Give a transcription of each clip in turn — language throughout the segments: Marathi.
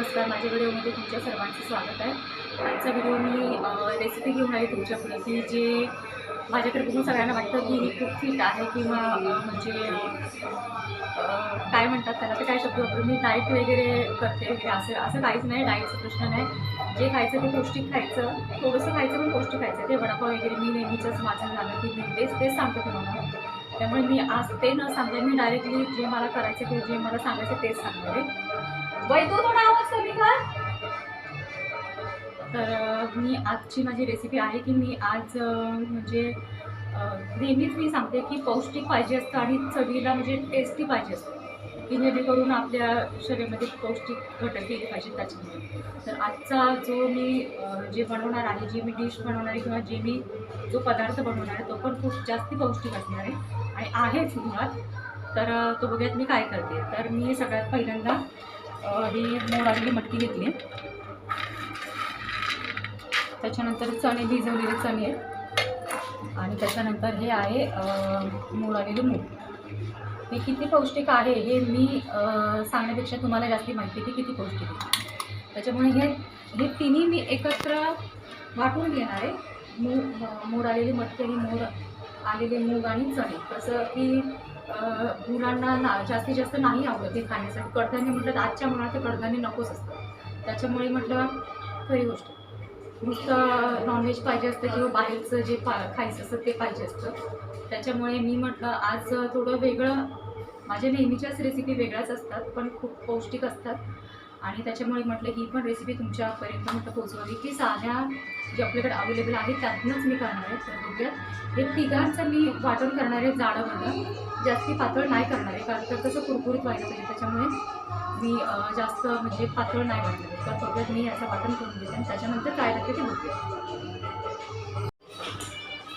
नमस्कार माझ्या व्हिडिओमध्ये तुमच्या सर्वांचं स्वागत आहे. आजचा व्हिडिओ मी रेसिपी घेऊन आहे तुमच्याकडे की जे माझ्याकडे बघून सगळ्यांना वाटतं की ही खूप फिट आहे किंवा म्हणजे काय म्हणतात त्याला ते काय शब्द वापरून मी डाईट वगैरे करते वगैरे असं असं काहीच नाही डाईटचं प्रश्न नाही. जे खायचं ते पौष्टिक खायचं थोडंसं खायचं पण पौष्टिक खायचं. ते वडापाव वगैरे मी नेहमीचंच माझं झालं की मी तेच तेच सांगते तुम्हाला. त्यामुळे मी आज ते न सांगते मी डायरेक्टली जे मला करायचं ते जे मला सांगायचं तेच सांगते. वै तू थोडा आवाज कमी कर. तर मी आजची माझी रेसिपी आहे की मी आज म्हणजे नेहमीच मी सांगते की पौष्टिक पाहिजे असतं आणि चवीला म्हणजे टेस्टी पाहिजे असतं. की जेणेकरून आपल्या शरीरामध्ये पौष्टिक घटक गेले पाहिजे त्याच्यामध्ये तर आजचा जो मी जे बनवणार आहे जी मी डिश बनवणार आहे किंवा जे मी जो पदार्थ बनवणार आहे तो पण खूप जास्ती पौष्टिक असणार आहे आणि आहेच मुळात तर तो बघूयात मी काय करते. तर मी सगळ्यात पहिल्यांदा ही मोडालेली मटकी घेतली त्याच्यानंतर चणे भिजवलेले चणे आहेत. आणि त्याच्यानंतर हे आहे अं, मूग. हे किती पौष्टिक आहे हे मी सांगण्यापेक्षा तुम्हाला जास्ती माहिती की किती पौष्टिक आहे. त्याच्यामुळे हे हे तिन्ही मी एकत्र वाटून घेणार आहे. मूग मोड आलेली मटकी आणि मोड आलेले मूग आणि चणे. कसं की मुलांना ना जास्तीत जास्त नाही आवडत हे खाण्यासाठी. कडधान्य म्हटलं तर आजच्या मुलांना कडधान्य नकोच असतं. त्याच्यामुळे म्हटलं खरी गोष्ट. नुसतं नॉनव्हेज पाहिजे असतं किंवा बाहेरचं जे पा खायचं असतं ते पाहिजे असतं. त्याच्यामुळे मी म्हटलं आज थोडं वेगळं माझ्या नेहमीच्याच रेसिपी वेगळ्याच असतात पण खूप पौष्टिक असतात. आणि त्याच्यामुळे म्हटलं ही पण रेसिपी तुमच्यापर्यंत म्हटलं पोचवावी की साध्या जे आपल्याकडे अवेलेबल आहेत त्यातूनच मी करणार आहे तर बघूयात हे तिघांचं मी वाटण करणार आहे जाडं जास्ती पातळ नाही करणार आहे कारण तर कसं कुरकुरीत व्हायला पाहिजे त्याच्यामुळे मी जास्त म्हणजे पातळ नाही वाटणार तर बघूयात मी याचं वाटण करून घेते आणि त्याच्यानंतर काय लागते ते बघते.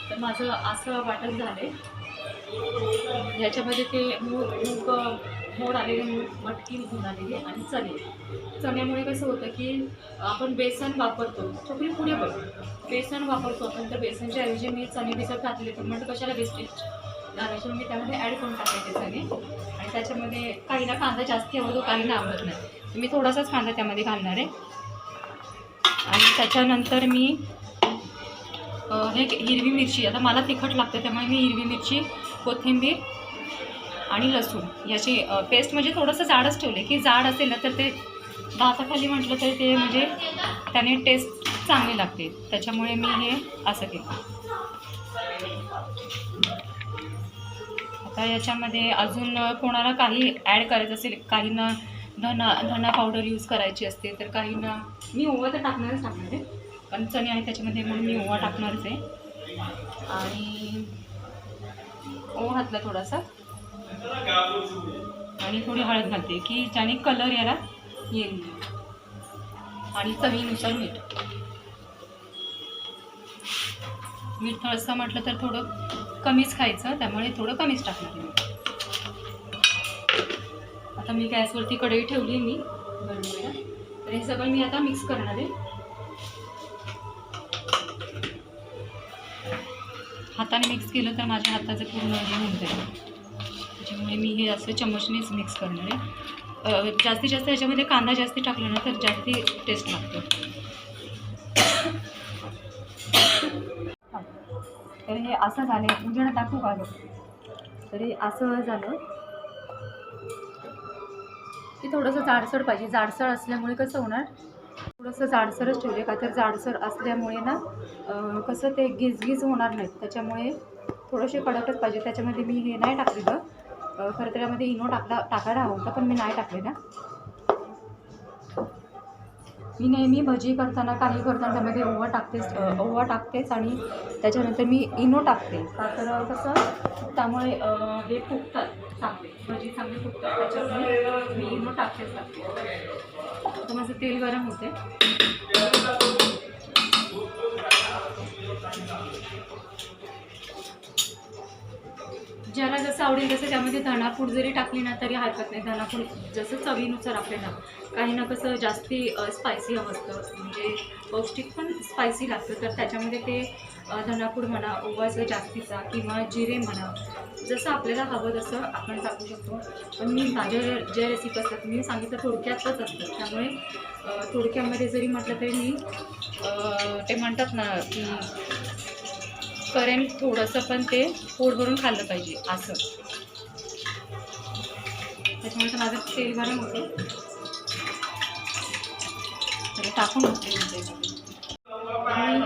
तर माझं असं वाटण झालं आहे याच्यामध्ये ते मूग मूग मोड आलेले मटकी घेऊन आलेली आणि चणे. चण्यामुळे कसं होतं की आपण बेसन वापरतो छोकरी पुढे पण बेसन वापरतो आपण तर बेसनच्या ऐवजी मी चणे भिजत घातले तर म्हणतो कशाला वेस्टेज घालायचे मी त्यामध्ये ॲड करून टाकायचे चणे. आणि त्याच्यामध्ये काही ना कांदा जास्त आवडतो काहीला आवडत नाही. मी थोडासाच कांदा त्यामध्ये घालणार आहे. आणि त्याच्यानंतर मी हे हिरवी मिरची आता मला तिखट लागतं त्यामुळे मी हिरवी मिरची कोथिंबीर आणि लसूण. याची पेस्ट म्हणजे थोडंसं जाडच ठेवले. की जाड असेल ना तर ते दाताखाली म्हटलं तर ते म्हणजे त्याने टेस्ट चांगली लागते. त्याच्यामुळे मी हे असं केलं. आता याच्यामध्ये अजून कोणाला काही ॲड करायचं असेल काहींना धना धना पावडर यूज करायची असते तर काहींना मी ओवा तर टाकणारच टाकणार आहे. कारण चणे आहे त्याच्यामध्ये म्हणून मी ओवा टाकणारच आहे. आणि ओवा घातला थोडासा. आणि थोडी हळद घालते. की ज्याने कलर याला येईल. आणि चवीनुसार मीठ. मीठ थोडंसं म्हटलं तर थोडं कमीच खायचं त्यामुळे थोडं कमीच टाकणार मी. आता मी गॅसवरती कढई ठेवली मी बनवायला तर हे सगळं मी आता मिक्स करणार आहे. हाताने मिक्स केलं तर माझ्या हाताचं पूर्ण हे होऊन जाईल. त्याच्यामुळे मी हे असं चमचनेच मिक्स करणार आहे. जास्तीत जास्त याच्यामध्ये कांदा जास्त टाकला ना तर जास्ती टेस्ट लागतो. तर हे असं झालं उजेड टाकू का तरी असं झालं. की थोडंसं जाडसर पाहिजे. जाडसर असल्यामुळे कसं होणार? थोडंसं जाडसरच ठेवले का तर जाडसर असल्यामुळे ना कसं ते गिजगीज होणार नाहीत. त्याच्यामुळे थोडेसे कडकच पाहिजे. त्याच्यामध्ये मी हे नाही टाकलेलं. खरं तर त्यामध्ये इनो टाकला टाकायला हवं होतं पण मी नाही टाकले ना. मी नेहमी भजी करताना काही करताना त्यामध्ये ओवा टाकतेच ओवा टाकतेच आणि त्याच्यानंतर मी इनो टाकते. का तर कसं त्यामुळे हे फुगतात चांगले. भजी चांगले फुगतात त्याच्यामुळे मी इनो टाकतेच टाकते. माझं तेल गरम होते ज्याला जसं आवडेल तसं त्यामध्ये धणापूड जरी टाकली ना तरी हरकत नाही. धणापूड जसं चवीनुसार आपल्याला काही ना कसं जास्ती स्पायसी हवं असतं. म्हणजे पौष्टिक पण स्पायसी लागतं. तर त्याच्यामध्ये ते अ, म्हणा ओवाचं जास्तीचा किंवा जिरे म्हणा जसं आपल्याला हवं तसं आपण टाकू शकतो. पण मी माझ्या ज्या रेसिपी असतात मी सांगितलं थोडक्यातच असतात. त्यामुळे थोडक्यामध्ये जरी म्हटलं तरी मी ते म्हणतात ना की करेन थोडंसं पण ते पोट भरून खाल्लं पाहिजे असं. त्याच्यामुळे माझं तेल गरम होतं. तर टाकून होते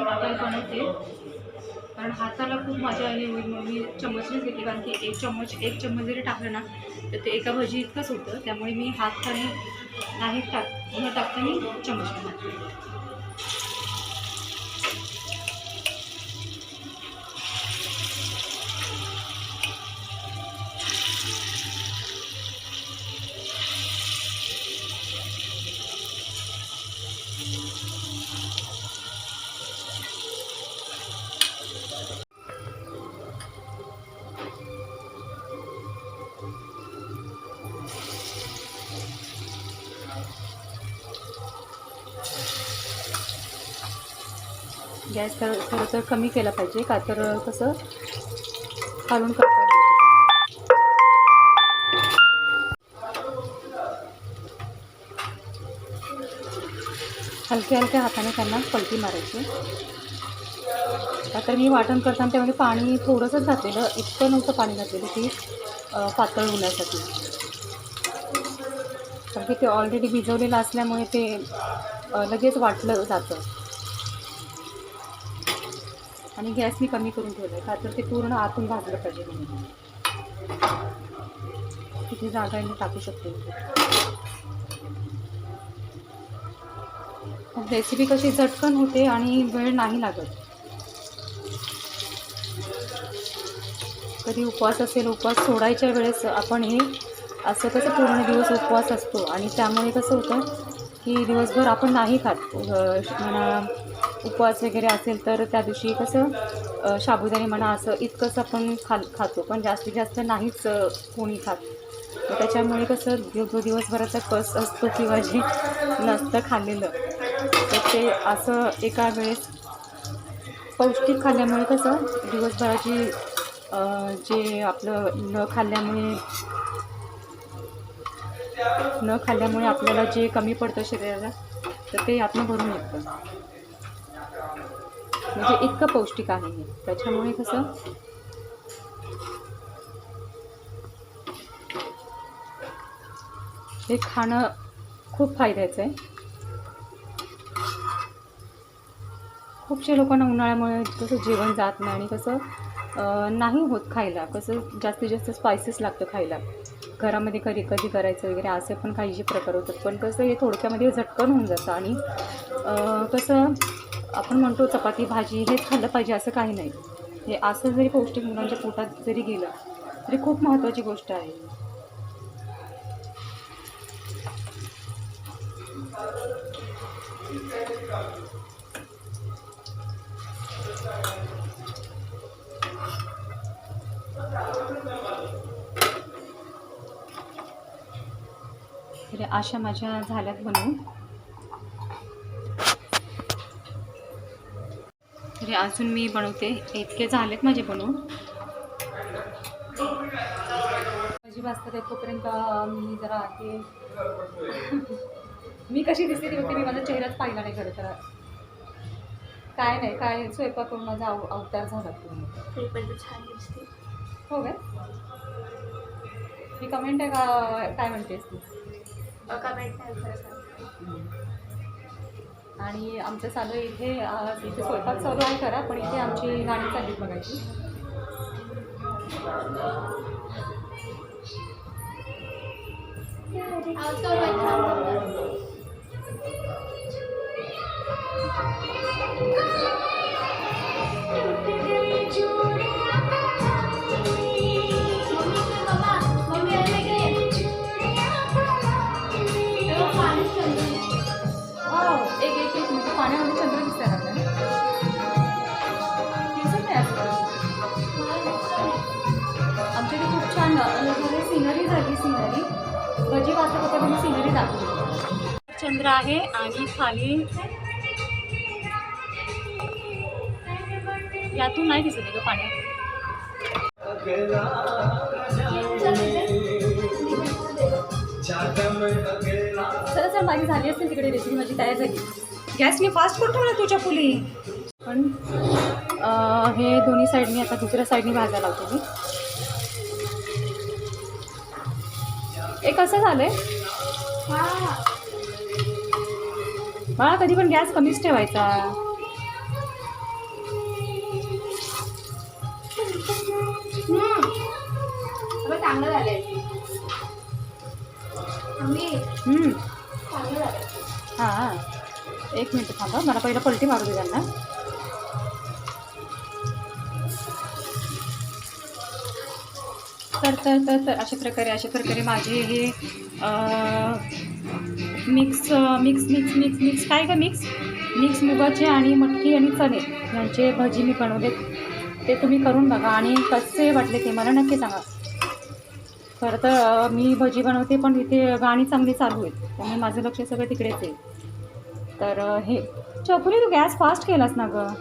आता बनवते कारण हाताला खूप मजा आली होईल मग मी चम्मचनेच घेतली कारण की एक चम्मच एक चम्मच जरी टाकलं ना तर ते एका भजी इतकंच होतं. त्यामुळे मी हात खाली नाही टाक न टाकता मी चम्मचने टाकते. गॅस तर खरं तर कमी केला पाहिजे का तर कसं खालून करता हलक्या हलक्या हाताने त्यांना पलटी मारायची. का तर मी वाटण करताना त्यामध्ये पाणी थोडंसंच घातलेलं इतकं नव्हतं पाणी घातलेलं की पातळ होण्यासाठी कारण की ते ऑलरेडी भिजवलेलं असल्यामुळे ते लगेच वाटलं जातं. आणि गॅस मी कमी करून ठेवला आहे का तर ते पूर्ण आतून भाजलं पाहिजे म्हणून. तिथे जागा मी टाकू शकते. रेसिपी कशी झटकन होते आणि वेळ नाही लागत. कधी उपवास असेल उपवास सोडायच्या वेळेस आपण हे असं कसं पूर्ण दिवस उपवास असतो. आणि त्यामुळे कसं होतं की दिवसभर आपण नाही खात. म्हणा उपवास वगैरे असेल तर त्या दिवशी कसं अ, साबुदाणे म्हणा असं इतकंच आपण खा खातो. पण जास्तीत जास्त नाहीच कोणी खात. त्याच्यामुळे कसं जो दिवसभराचा कस असतो किंवा जे नसतं खाल्लेलं तर ते असं एका वेळेस पौष्टिक खाल्ल्यामुळे कसं दिवसभराची जे आपलं न खाल्ल्यामुळे न खाल्ल्यामुळे आपल्याला जे कमी पडतं शरीराला तर ते यातनं भरून येतं म्हणजे इतकं पौष्टिक आहे हे. त्याच्यामुळे कसं? हे खाणं खूप फायद्याचं आहे. खूपशे लोकांना उन्हाळ्यामुळे कसं जेवण जात नाही आणि कसं नाही होत खायला. कसं जास्तीत जास्त स्पायसेस लागतं खायला. घरामध्ये कधी कधी करायचं वगैरे असे पण काही जे प्रकार होतात. पण कसं हे थोडक्यामध्ये झटकन होऊन जातं आणि कसं आपण म्हणतो चपाती भाजी हेच खाल्लं पाहिजे असं काही नाही. हे असं जरी पौष्टिक मुलांच्या पोटात जरी गेलं तरी खूप महत्त्वाची गोष्ट आहे. तर अशा माझ्या झाल्यात बनवून. तरी अजून मी बनवते. इतके झालेत माझे बनवून. भाजी भाजतात आहे तोपर्यंत मी जरा ते मी कशी दिसते ती होती मी माझा चेहराच पाहिला नाही खरं तर. काय नाही काय स्वयंपाक करून माझा अव अवतार झाला. पूर्ण तरी पण तू छान दिसते. हो काय ही कमेंट आहे का काय म्हणतेस तू? कमेंट नाही आणि आमचं चालू आहे इथे इथे स्वयंपाक चालू आहे खरा पण इथे आमची गाणी चालली बघायची हो झाले सिनरी झाली सिनरी भजी वाचत होता तुम्ही सिनरी दाखवली चंद्र आहे आणि खाली यातून नाही दिसत आहे का पाण्यात चला चल माझी झाली असेल तिकडे रेसिपी माझी तयार झाली. गॅसने फास्ट करून ठेवला तुझ्या फुली पण हे दोन्ही साईडनी आता दुसऱ्या साईडनी भाजायला लावतो मी. हे कसं झालंय? बाळा कधी पण गॅस कमीच ठेवायचा. चांगलं झालंय हां. एक मिनिट थांबा मला पहिलं पलटी मारू दे त्यांना. तर तर तर तर अशा प्रकारे अशा प्रकारे माझे हे mix mix mix mix mix काय का मिक्स मिक्स मुगाचे आणि मटकी आणि चणे यांचे भजी मी बनवले ते तुम्ही करून बघा आणि कसे वाटले ते मला नक्की सांगा. खरं तर मी भजी बनवते पण इथे गाणी चांगली चालू आहेत. त्यामुळे माझं लक्ष सगळं तिकडेच आहे. तर हे चकुली तू गॅस फास्ट केलास ना गं?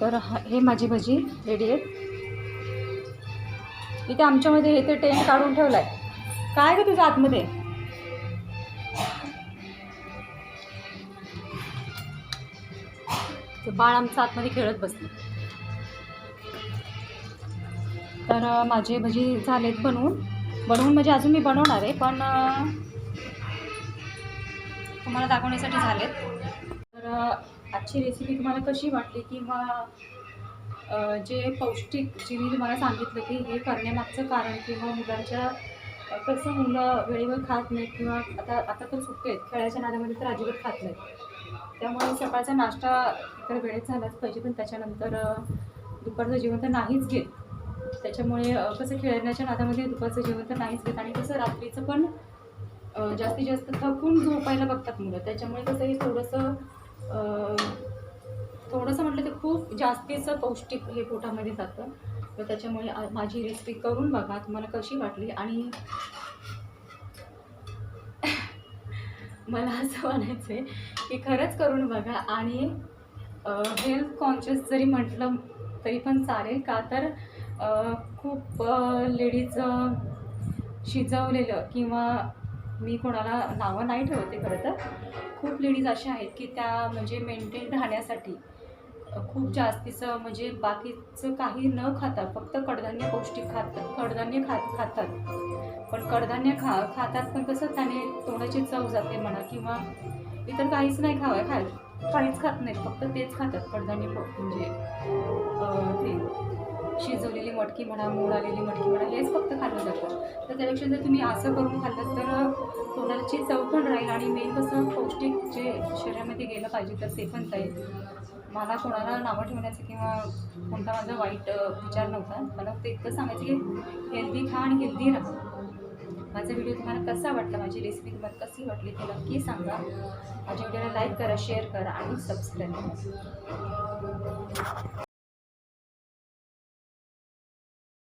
तर हा- हे माझी भजी रेडी आहेत. इथे आमच्यामध्ये इथे टेंट काढून ठेवलाय. काय ग तुझ्या आतमध्ये? बाळ आमचं आतमध्ये खेळत बसले. तर माझे भजी झालेत बनवून. बनवून म्हणजे अजून मी बनवणार आहे पण तुम्हाला दाखवण्यासाठी झालेत. तर आजची रेसिपी तुम्हाला कशी वाटली किंवा जे पौष्टिक जे मी तुम्हाला सांगितलं की हे करण्यामागचं कारण किंवा मुलांच्या कसं मुलं वेळेवर खात नाहीत किंवा आता आता तर सुट्टे आहेत खेळायच्या नादामध्ये तर अजिबात खात नाहीत. त्यामुळे सकाळचा नाश्ता तर वेळेत झालाच पाहिजे पण त्याच्यानंतर दुपारचं जेवण तर नाहीच घेत. त्याच्यामुळे कसं खेळण्याच्या नादामध्ये दुपारचं जेवण तर नाहीच घेत आणि कसं रात्रीचं पण जास्तीत जास्त थकून झोपायला बघतात मुलं. त्याच्यामुळे कसं हे थोडंसं थोडंसं म्हटलं तर खूप जास्तीचं पौष्टिक हे पोटामध्ये जातं. तर त्याच्यामुळे माझी रेसिपी करून बघा तुम्हाला कशी वाटली आणि मला असं म्हणायचं आहे की खरंच करून बघा आणि हेल्थ कॉन्शियस जरी म्हटलं तरी पण चालेल का तर खूप लेडीज शिजवलेलं किंवा मी कोणाला नावं नाही ठेवते खरं तर खूप लेडीज अशा आहेत की त्या म्हणजे मेंटेन राहण्यासाठी खूप जास्तीचं म्हणजे बाकीचं काही न खाता फक्त कडधान्य पौष्टिक खातात कडधान्य खात खातात. पण कडधान्य खा खातात पण कसं त्याने तोंडाची चव जाते म्हणा किंवा इतर काहीच नाही खावं खाय काहीच खात नाहीत फक्त तेच खातात कडधान्य म्हणजे ते शिजवलेली मटकी म्हणा मोड आलेली मटकी म्हणा हेच फक्त खाल्लं जातं. तर त्यापेक्षा जर तुम्ही असं करून खाल्लं तर तोंडाची चव पण राहील आणि मेन कसं पौष्टिक जे शरीरामध्ये गेलं पाहिजे तर ते पण जाईल मला कोणाला नावं ठेवण्याचं किंवा कोणता माझा वाईट विचार नव्हता. मला फक्त इतकं सांगायचं की हेल्दी खा आणि हेल्दी राहा. माझा व्हिडिओ तुम्हाला कसा वाटला? माझी रेसिपी तुम्हाला कशी वाटली? ते नक्की सांगा. माझ्या व्हिडिओला लाईक करा शेअर करा आणि सबस्क्राईब करा.